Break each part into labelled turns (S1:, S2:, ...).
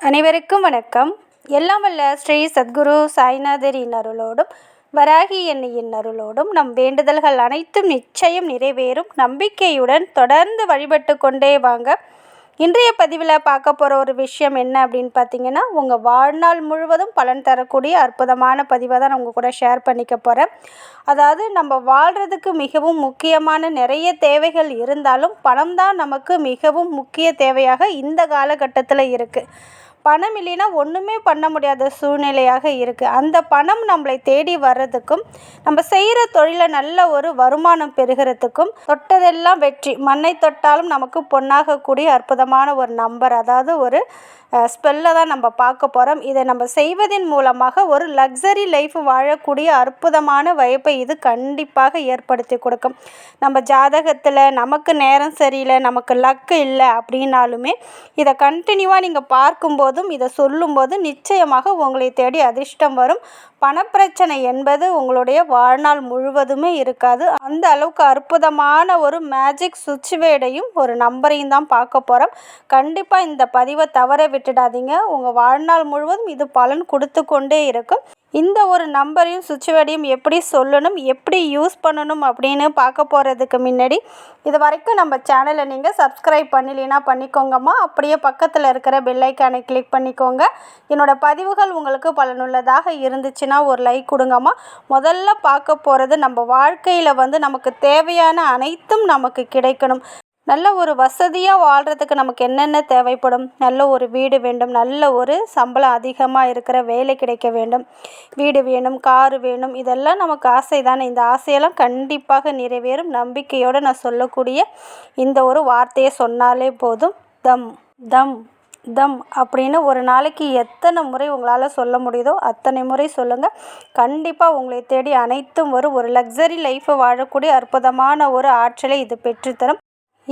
S1: அனைவருக்கும் வணக்கம். எல்லாம் வல்ல ஸ்ரீ சத்குரு சாய்நாதரின் அருளோடும் வராகி எண்ணியின் அருளோடும் நம் வேண்டுதல்கள் அனைத்தும் நிச்சயம் நிறைவேறும். நம்பிக்கையுடன் தொடர்ந்து வழிபட்டு கொண்டே வாங்க. இன்றைய பதிவில் பார்க்க போகிற ஒரு விஷயம் என்ன அப்படின்னு பார்த்தீங்கன்னா உங்கள் வாழ்நாள் முழுவதும் பலன் தரக்கூடிய அற்புதமான பதிவை தான் நான் உங்கள் கூட ஷேர் பண்ணிக்க போகிறேன் அதாவது நம்ம வாழ்கிறதுக்கு மிகவும் முக்கியமான நிறைய தேவைகள் இருந்தாலும் பணம் தான் நமக்கு மிகவும் முக்கிய தேவையாக இந்த காலகட்டத்தில் இருக்குது பணம் இல்லைன்னா ஒன்றுமே பண்ண முடியாத சூழ்நிலையாக இருக்குது அந்த பணம் நம்மளை தேடி வர்றதுக்கும் நம்ம செய்கிற தொழிலை நல்ல ஒரு வருமானம் பெறுகிறதுக்கும் தொட்டதெல்லாம் வெற்றி. மண்ணை தொட்டாலும் நமக்கு பொன்னாகக்கூடிய அற்புதமான ஒரு நம்பர் அதாவது ஒரு ஸ்பெல்லை தான் நம்ம பார்க்க போகிறோம் இதை நம்ம செய்வதன் மூலமாக ஒரு லக்ஸரி லைஃப் வாழக்கூடிய அற்புதமான வாய்ப்பை இது கண்டிப்பாக ஏற்படுத்தி கொடுக்கும். நம்ம ஜாதகத்தில் நமக்கு நேரம் சரியில்லை நமக்கு லக்கு இல்லை அப்படின்னாலுமே இதை கண்டினியூவாக நீங்கள் பார்க்கும்போது போதும் இதை சொல்லும்போது நிச்சயமாக உங்களை தேடி அதிர்ஷ்டம் வரும். பணப்பிரச்சனை என்பது உங்களுடைய வாழ்நாள் முழுவதுமே இருக்காது. அந்த அளவுக்கு அற்புதமான ஒரு மேஜிக் சுவிட்ச்வேடையும் ஒரு நம்பரையும் தான் பார்க்க போகிறோம் கண்டிப்பாக இந்த பதிவை தவற விட்டுடாதீங்க. உங்கள் வாழ்நாள் முழுவதும் இது பலன் கொடுத்து கொண்டே இருக்கும். இந்த ஒரு நம்பரையும் சுவிட்ச் எப்படி சொல்லணும் எப்படி யூஸ் பண்ணணும் அப்படின்னு பார்க்க போகிறதுக்கு முன்னாடி இது வரைக்கும் நம்ம சேனலை நீங்கள் சப்ஸ்கிரைப் பண்ணலைன்னா பண்ணிக்கோங்கம்மா. அப்படியே பக்கத்தில் இருக்கிற பெல்லைக்கானை கிளிக் பண்ணிக்கோங்க. என்னோடய பதிவுகள் உங்களுக்கு பலனுள்ளதாக இருந்துச்சுன்னா ஒரு லைக் கொடுங்கம்மா. முதல்ல பார்க்க போகிறது நம்ம வாழ்க்கையில் வந்து நமக்கு தேவையான அனைத்தும் நமக்கு கிடைக்கணும். நல்ல ஒரு வசதியாக வாழ்கிறதுக்கு நமக்கு என்னென்ன தேவைப்படும்? நல்ல ஒரு வீடு வேண்டும். நல்ல ஒரு சம்பளம் அதிகமாக இருக்கிற வேலை கிடைக்க வேண்டும். வீடு வேணும் காரு வேணும். இதெல்லாம் நமக்கு ஆசை தானே இந்த ஆசையெல்லாம் கண்டிப்பாக நிறைவேறும். நம்பிக்கையோடு நான் சொல்லக்கூடிய இந்த ஒரு வார்த்தையை சொன்னாலே போதும். தம் தம் தம் அப்படின்னு ஒரு நாளைக்கு எத்தனை முறை உங்களால் சொல்ல முடியுதோ அத்தனை முறை சொல்லுங்கள் கண்டிப்பாக உங்களை தேடி அனைத்தும் வரும். ஒரு லக்ஸரி லைஃப்பை வாழக்கூடிய அற்புதமான ஒரு ஆற்றலை இது பெற்றுத்தரும்.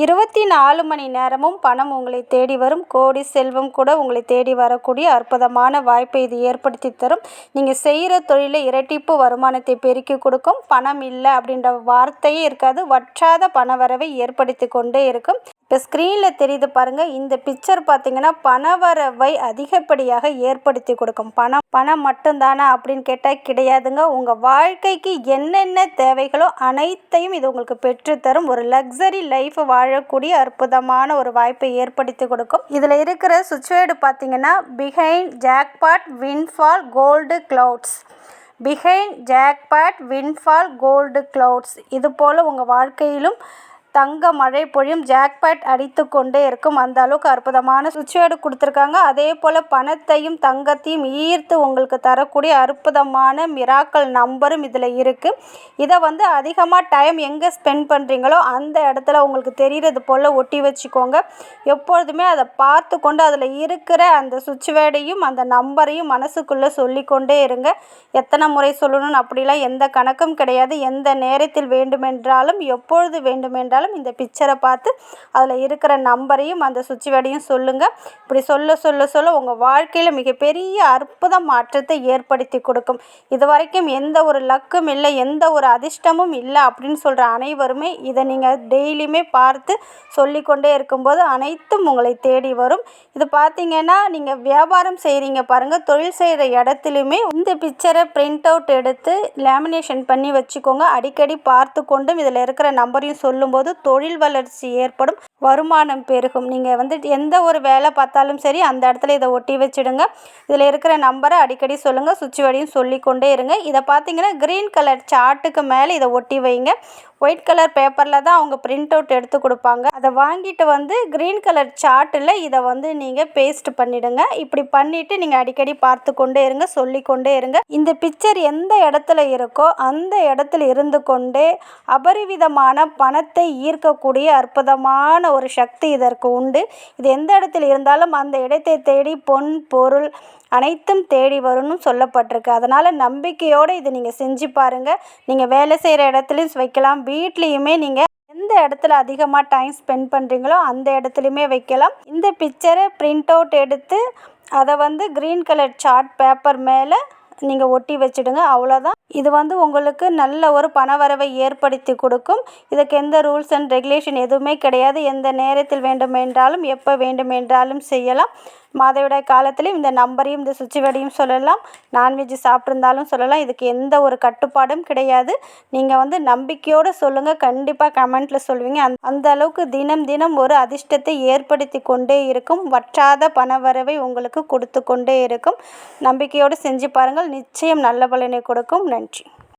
S1: இருபத்தி நாலு மணி நேரமும் பணம் உங்களை தேடி வரும். கோடி செல்வம் கூட உங்களை தேடி வரக்கூடிய அற்புதமான வாய்ப்பை இது ஏற்படுத்தி தரும். நீங்கள் செய்கிற தொழிலை இரட்டிப்பு வருமானத்தை பெருக்கி கொடுக்கும். பணம் இல்லை அப்படின்ற வார்த்தையே இருக்காது. வற்றாத பண வரவை ஏற்படுத்தி கொண்டே இருக்கும். இப்போ ஸ்க்ரீனில் தெரியுது பாருங்கள் இந்த பிக்சர் பார்த்தீங்கன்னா பணவரவை அதிகப்படியாக ஏற்படுத்தி கொடுக்கும். பணம் பணம் மட்டும்தானா அப்படின்னு கேட்டால் கிடையாதுங்க. உங்கள் வாழ்க்கைக்கு என்னென்ன தேவைகளோ அனைத்தையும் இது உங்களுக்கு பெற்றுத்தரும் ஒரு லக்ஸரி லைஃப் வாழக்கூடிய அற்புதமான ஒரு வாய்ப்பை ஏற்படுத்தி கொடுக்கும். இதில் இருக்கிற சுச்சுவேடு பார்த்தீங்கன்னா behind jackpot windfall gold clouds behind jackpot windfall gold clouds இது போல் உங்கள் வாழ்க்கையிலும் தங்க மழை பொழியும் ஜாக்பாட் அடித்து கொண்டே இருக்கும். அந்த அளவுக்கு அற்புதமான சுவிட்ச் கொடுத்துருக்காங்க. அதே போல் பணத்தையும் தங்கத்தையும் ஈர்த்து உங்களுக்கு தரக்கூடிய அற்புதமான மிராக்கல் நம்பரும் இதில் இருக்குது இதை வந்து அதிகமாக டைம் எங்கே ஸ்பெண்ட் பண்ணுறீங்களோ அந்த இடத்துல உங்களுக்கு தெரிகிறது போல் ஒட்டி வச்சுக்கோங்க. எப்பொழுதுமே அதை பார்த்து கொண்டு அதில் இருக்கிற அந்த சுவிட்ச்வேர்டையும் அந்த நம்பரையும் மனசுக்குள்ளே சொல்லிக்கொண்டே இருங்க. எத்தனை முறை சொல்லணும்னு அப்படிலாம் எந்த கணக்கும் கிடையாது. எந்த நேரத்தில் வேண்டுமென்றாலும் எப்பொழுது வேண்டுமென்றாலும் இருந்தாலும் இந்த பிக்சரை பார்த்து அதில் இருக்கிற நம்பரையும் அந்த சுவிட்ச் சொல்லுங்கள் இப்படி சொல்ல சொல்ல சொல்ல உங்கள் வாழ்க்கையில் மிகப்பெரிய அற்புத மாற்றத்தை ஏற்படுத்தி கொடுக்கும். இது வரைக்கும் எந்த ஒரு லக்கும் இல்லை எந்த ஒரு அதிர்ஷ்டமும் இல்லை அப்படின்னு சொல்கிற அனைவருமே இதை நீங்கள் டெய்லியுமே பார்த்து சொல்லிக்கொண்டே இருக்கும்போது அனைத்தும் உங்களை தேடி வரும். இது பார்த்தீங்கன்னா நீங்கள் வியாபாரம் செய்கிறீங்க பாருங்கள் தொழில் செய்கிற இடத்துலையுமே இந்த பிக்சரை பிரிண்ட் அவுட் எடுத்து லேமினேஷன் பண்ணி வச்சுக்கோங்க. அடிக்கடி பார்த்து கொண்டும் இதில் இருக்கிற நம்பரையும் சொல்லும்போது தொழில் வளர்ச்சி ஏற்படும் வருமானம் பெருகும். நீங்கள் வந்து எந்த ஒரு வேலை பார்த்தாலும் சரி அந்த இடத்துல இதை ஒட்டி வச்சுடுங்க. இதில் இருக்கிற நம்பரை அடிக்கடி சொல்லுங்கள் சுவிட்ச் வழியும் சொல்லிக்கொண்டே இருங்க. இதை பார்த்தீங்கன்னா க்ரீன் கலர் சார்ட்டுக்கு மேலே இதை ஒட்டி வைங்க. ஒயிட் கலர் பேப்பரில் தான் அவங்க பிரிண்ட் அவுட் எடுத்து கொடுப்பாங்க. அதை வாங்கிட்டு வந்து க்ரீன் கலர் சார்ட்டில் இதை வந்து நீங்கள் பேஸ்ட் பண்ணிவிடுங்க இப்படி பண்ணிவிட்டு நீங்கள் அடிக்கடி பார்த்து கொண்டே இருங்க சொல்லி கொண்டே இருங்க. இந்த பிக்சர் எந்த இடத்துல இருக்கோ அந்த இடத்துல இருந்து கொண்டே அபரிவிதமான பணத்தை ஈர்க்கக்கூடிய அற்புதமான ஒரு சக்தி இதற்கு உண்டு. இது எந்த இடத்துல இருந்தாலும் அந்த இடத்தை தேடி பொன் பொருள் அனைத்தும் தேடி வரும்னு சொல்லப்பட்டிருக்கு. அதனால் நம்பிக்கையோடு இதை நீங்கள் செஞ்சு பாருங்கள் நீங்கள் வேலை செய்கிற இடத்துலையும் வைக்கலாம் வீட்லேயுமே நீங்கள் எந்த இடத்துல அதிகமாக டைம் ஸ்பெண்ட் பண்ணுறீங்களோ அந்த இடத்துலையுமே வைக்கலாம். இந்த பிக்சரை பிரிண்ட் அவுட் எடுத்து அதை வந்து க்ரீன் கலர் சார்ட் பேப்பர் மேலே நீங்கள் ஒட்டி வச்சுடுங்க. அவ்வளோதான் இது வந்து உங்களுக்கு நல்ல ஒரு பணவரவை ஏற்படுத்தி கொடுக்கும். இதுக்கு எந்த ரூல்ஸ் அண்ட் ரெகுலேஷன் எதுவுமே கிடையாது. எந்த நேரத்தில் வேண்டுமென்றாலும் எப்போ வேண்டுமென்றாலும் செய்யலாம். மாதவிடாய் காலத்திலையும் இந்த நம்பரையும் இந்த சுவிட்ச் சொல்லலாம். நான்வெஜ் சாப்பிட்ருந்தாலும் சொல்லலாம். இதுக்கு எந்த ஒரு கட்டுப்பாடும் கிடையாது. நீங்கள் வந்து நம்பிக்கையோடு சொல்லுங்கள் கண்டிப்பாக கமெண்ட்டில் சொல்லுவீங்க அந் அந்த அளவுக்கு தினம் தினம் ஒரு அதிர்ஷ்டத்தை ஏற்படுத்தி கொண்டே இருக்கும். வற்றாத பணவரவை உங்களுக்கு கொடுத்து கொண்டே இருக்கும். நம்பிக்கையோடு செஞ்சு பாருங்கள். நிச்சயம் நல்ல பலனை கொடுக்கும். நன்றி